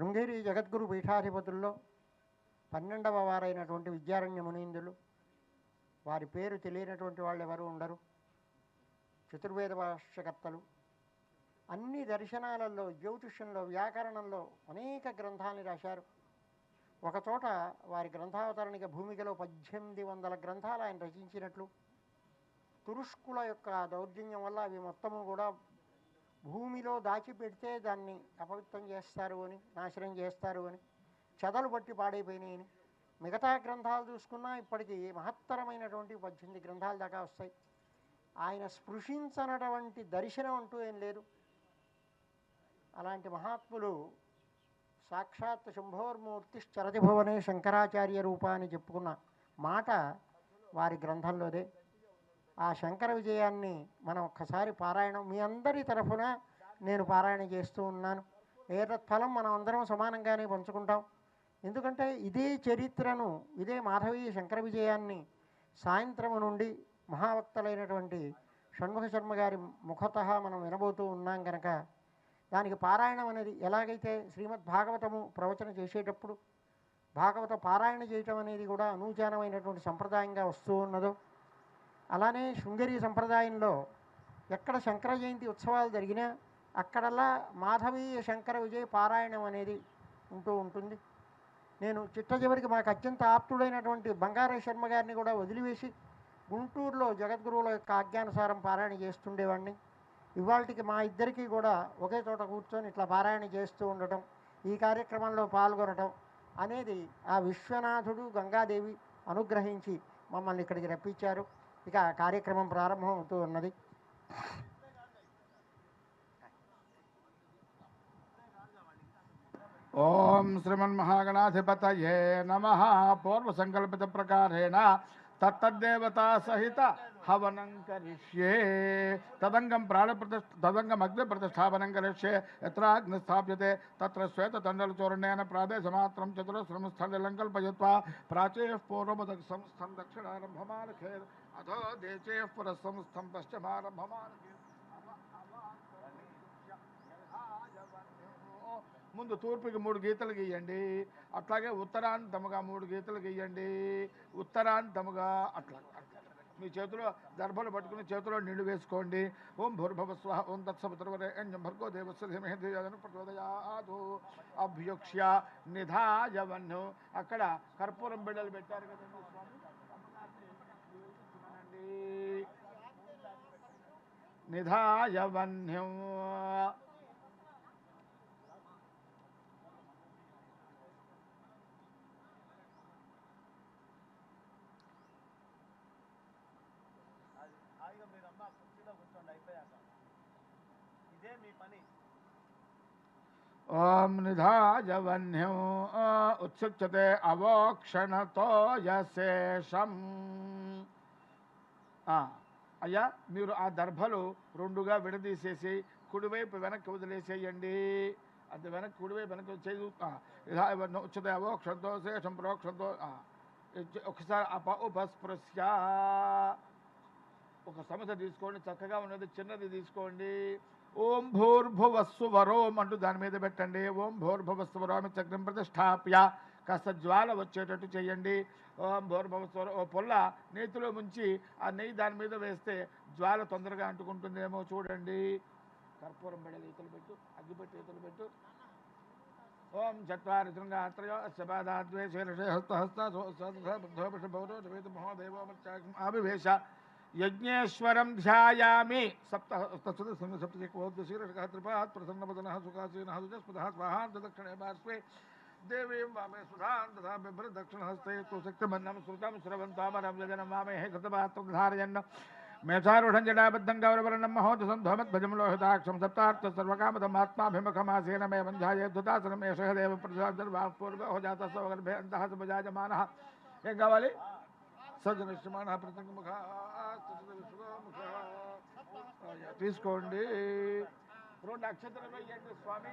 శృంగేరి జగద్గురు పీఠాధిపతుల్లో పన్నెండవ వారైనటువంటి విద్యారణ్య మునీందులు వారి పేరు తెలియనటువంటి వాళ్ళు ఎవరు ఉండరు. చతుర్వేద భాష్యకర్తలు అన్ని దర్శనాలలో జ్యోతిష్యంలో వ్యాకరణంలో అనేక గ్రంథాలని రాశారు. ఒకచోట వారి గ్రంథావతరణిక భూమికలో పద్దెనిమిది వందల గ్రంథాలు ఆయన రచించినట్లు. తురుష్కుల యొక్క దౌర్జన్యం వల్ల అవి మొత్తము కూడా భూమిలో దాచిపెడితే దాన్ని అపవిత్రం చేస్తారు అని నాశనం చేస్తారు అని చెదలు పట్టి పాడైపోయినాయని మిగతా గ్రంథాలు చూసుకున్నా ఇప్పటికీ మహత్తరమైనటువంటి పద్దెనిమిది గ్రంథాల దాకా వస్తాయి. ఆయన స్పృశించనటువంటి దర్శనం అంటూ ఏం లేదు. అలాంటి మహాత్ములు సాక్షాత్ శంభోర్మూర్తి చరతి భువనే శంకరాచార్య రూపాన్ని చెప్పుకున్న మాట వారి గ్రంథంలోదే. ఆ శంకర విజయాన్ని మనం ఒక్కసారి పారాయణం మీ అందరి తరఫున నేను పారాయణ చేస్తూ ఉన్నాను. ఏదత్ ఫలం మనం అందరం సమానంగానే పంచుకుంటాం. ఎందుకంటే ఇదే చరిత్రను ఇదే మాధవీయ శంకర విజయాన్ని సాయంత్రము నుండి మహావక్తలైనటువంటి షణ్ముఖ శర్మ గారి ముఖత మనం వినబోతూ ఉన్నాం కనుక దానికి పారాయణం అనేది ఎలాగైతే శ్రీమద్ భాగవతము ప్రవచన చేసేటప్పుడు భాగవత పారాయణ చేయటం అనేది కూడా అనూచానమైనటువంటి సంప్రదాయంగా వస్తూ ఉన్నదో అలానే శృంగేరి సంప్రదాయంలో ఎక్కడ శంకర జయంతి ఉత్సవాలు జరిగినా అక్కడల్లా మాధవీయ శంకర విజయ పారాయణం అనేది ఉంటూ ఉంటుంది. నేను చిట్ట చివరికి మాకు అత్యంత ఆప్తుడైనటువంటి బంగారే శర్మ గారిని కూడా వదిలివేసి గుంటూరులో జగద్గురువుల యొక్క ఆజ్ఞానుసారం పారాయణ చేస్తుండేవాడిని. ఇవాళకి మా ఇద్దరికీ కూడా ఒకే చోట కూర్చొని ఇట్లా పారాయణ చేస్తూ ఉండటం ఈ కార్యక్రమంలో పాల్గొనటం అనేది ఆ విశ్వనాథుడు గంగాదేవి అనుగ్రహించి మమ్మల్ని ఇక్కడికి రప్పించారు. ఇక ఆ కార్యక్రమం ప్రారంభం అవుతూ ఉన్నది ఓం శ్రీమన్మహాగణాధిపతయే నమ పూర్వసంకల్పిత ప్రకారేణ తత్తద్దేవతా సహిత హవనం కరిష్యే తదంగం ప్రాణప్రతిష్ఠ తదంగం అగ్ని ప్రతిష్టాపనం కరిష్యే యత్రాగ్ని స్థాప్యతే తత్ర శ్వేతతండలచూర్ణేన ప్రాదేశమాత్రం చతురస్రమస్థలం కల్పయత్వా ప్రాచే పూర్వముద సంస్థం దక్షిణారంభమానఖే అథో దేశే పురస్సంస్థం పశ్చమారంభమాన ముందు తూర్పుకి మూడు గీతలు గీయండి అట్లాగే ఉత్తరాంతముగా మూడు గీతలు గీయండి ఉత్తరాంతముగా అట్లా మీ చేతిలో దర్భలు పట్టుకుని చేతిలో నీళ్ళు వేసుకోండి. ఓం భూర్భవ స్వ ఓం తత్సపుత్రవరేణ్యం భర్గో దేవస్య ధీమహి ప్రచోదయాదు అభ్యుక్ష్య నిధాయవన్ను. అక్కడ కర్పూరం బిడ్డలు పెట్టారు కదండి निधाय वह्निम् ओम निधाय वह्न्यो उत्सुच्यते अवोक्षणतो यशेषम्। అయ్యా మీరు ఆ దర్భలు రెండుగా విడదీసేసి కుడివైపు వెనక్కి వదిలేసేయండి. అది వెనక్కి కుడివైపు వెనక్కి వచ్చేది ఇదా ఉచ్యతే అవోక్షంతో శేషం ప్రోక్షంతో ఒకసారి అప ఉపస్పృశ్య. ఒక సమస్య తీసుకోండి చక్కగా ఉన్నది చిన్నది తీసుకోండి. ఓం భూర్భువస్సు వరోం అంటూ దాని మీద పెట్టండి. ఓం భూర్భువస్సు వరోమి చక్రం ప్రతిష్టాప్య. కాస్త జ్వాల వచ్చేటట్టు చేయండి. ఓం భూర్భువస్సు వరో ఓ పొల్ల నేతిలో ముంచి ఆ నెయ్యి దాని మీద వేస్తే జ్వాల తొందరగా అంటుకుంటుందేమో చూడండి కర్పూరం బెడలు ఈతలు పెట్టు అగ్గిపెట్టి ఈతలు పెట్టు ఓం చత్వారి శృంగాత్రయో శబాదాద్వే శీర్షే హస్త హస్త మహోదేవో ఆవివేశ యజ్ఞేశ్వరం ధ్యాయామి సప్త సప్త సప్తశీర్షక త్రిపాత్ ప్రసన్నవదన సుఖాసీన సుజస్పద స్వాహాంత దక్షిణే పార్శ్వే దేవీం వామే సుధాం తథా బిభ్ర దక్షిణహస్తే తు శక్తిమన్నం శృతం శ్రవంతామరం యజనం వామే హే కృతపాత్రం ధారయన్న మేషారూఢం జడాబద్ధం గౌరవర్ణం మహోదసం ధోమద్భజం లోహితాక్షం సప్తార్థ సర్వకామదం ఆత్మాభిముఖమాసేన మే వంధ్యాయే ధృతాసనం ఏష దేవ ప్రసాదర్వా పూర్వ హోజాత సౌగర్భే అంతః సుభజాజమానః ఏం కావాలి సజ్జనిష్టమాన ప్రసంగముఖ తీసుకోండి రెండు అక్షతలు వేయండి స్వామి?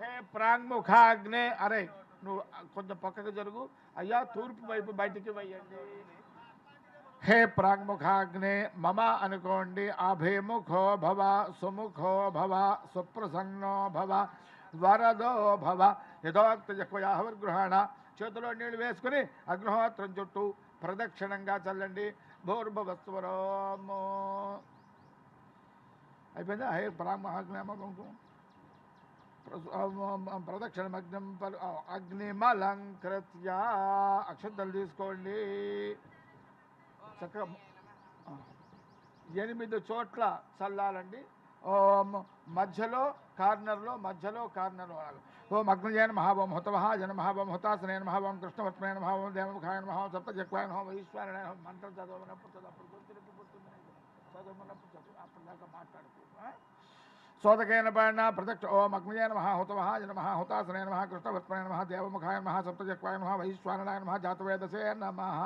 హే ప్రాంగ్ముఖాగ్నే. అరే నువ్వు కొంచెం పక్కకు జరుగు. అయ్యా తూర్పు వైపు బయటికి వేయండి హే ప్రాంగ్ముఖాగ్నే మమ అనుకోండి. అభిముఖో భవ సుముఖో భవ సుప్రసన్నో భవ వరదో భవ. యథోక్త జక్వయాహవర్గృహాణ చేతిలో నీళ్ళు వేసుకుని అగ్నిహోత్రం చుట్టూ ప్రదక్షిణంగా చల్లండి. భూర్భవస్వరోమో అయిపోయిందా? హే పరామహాగ్నేమ ప్రదక్షిణమగ్నం అగ్నిమలంకృత్య. అక్షంతలు తీసుకోండి. చక్కగా ఎనిమిది చోట్ల చల్లాలండి. ఓం మధ్యలో కార్నర్లో మధ్యలో కార్నర్లో ఓం అగ్నజయన మహాభవం హుతమహ జన మహాభవం హుతాసనైన మహాభవం కృష్ణవత్మైన మహాభవం దేవముఖాయన మహాభవం సప్త జక్వాయన హోమ ఈశ్వరణ మంత్రం చదవనప్పుడు చదువు सोदकन पाणिना पृथक् ओम अग्नय नम हुतवः नमः हुतासने नमः कृष्णभत्मने नम देवमुखाय नम सप्तचक्वाय नम वैश्वानराय नम जातवेदसे नमः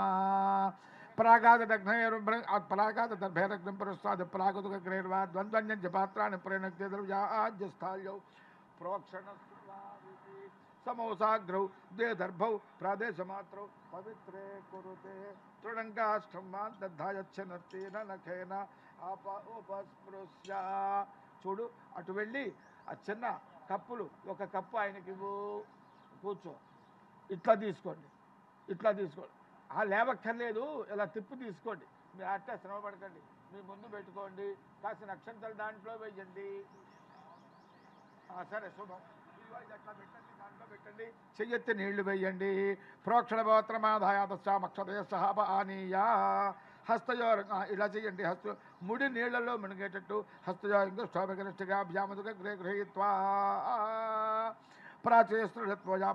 परागादग्नैरुभ्रागादर्भैरग्नं पुरस्ताद् प्रेणक्ते द्रव्याज्यस्थाल्यौ సమోసాగ్రౌ ద్వేదర్భౌ దర్భౌ ప్రాదేశమాత్రౌ పవిత్రే కురుతే. తృణంకాష్టమాన్ దద్ధాయచ్చనత్తేన నఖేన ఆప ఉపస్పృశ్య. చూడు అటు వెళ్ళి ఆ చిన్న కప్పులు ఒక కప్పు ఆయనకి కూర్చో. ఇట్లా తీసుకోండి. ఇట్లా తీసుకోండి. ఆ లేవక్కర్లేదు ఇలా తిప్పి తీసుకోండి. మీరు అట్టే శ్రమ పడకండి మీ ముందు పెట్టుకోండి. కాసిన అక్షంతలు దాంట్లో వేయండి. సరే శుభం. చెయ్యెత్తి నీళ్ళు వేయండి. ప్రోక్షణ గోత్రమాధాయాతక్షతయ సహాప ఆనీయా హస్తయోర ఆ, ఇలా చేయండి హస్త ముడి నీళ్ళలో మునిగేటట్టు హస్తయోగ క్షోభగనిష్టగా అభ్యామతుగా గృహ గృహీత్వా ప్రాచేస్తుడత్వజా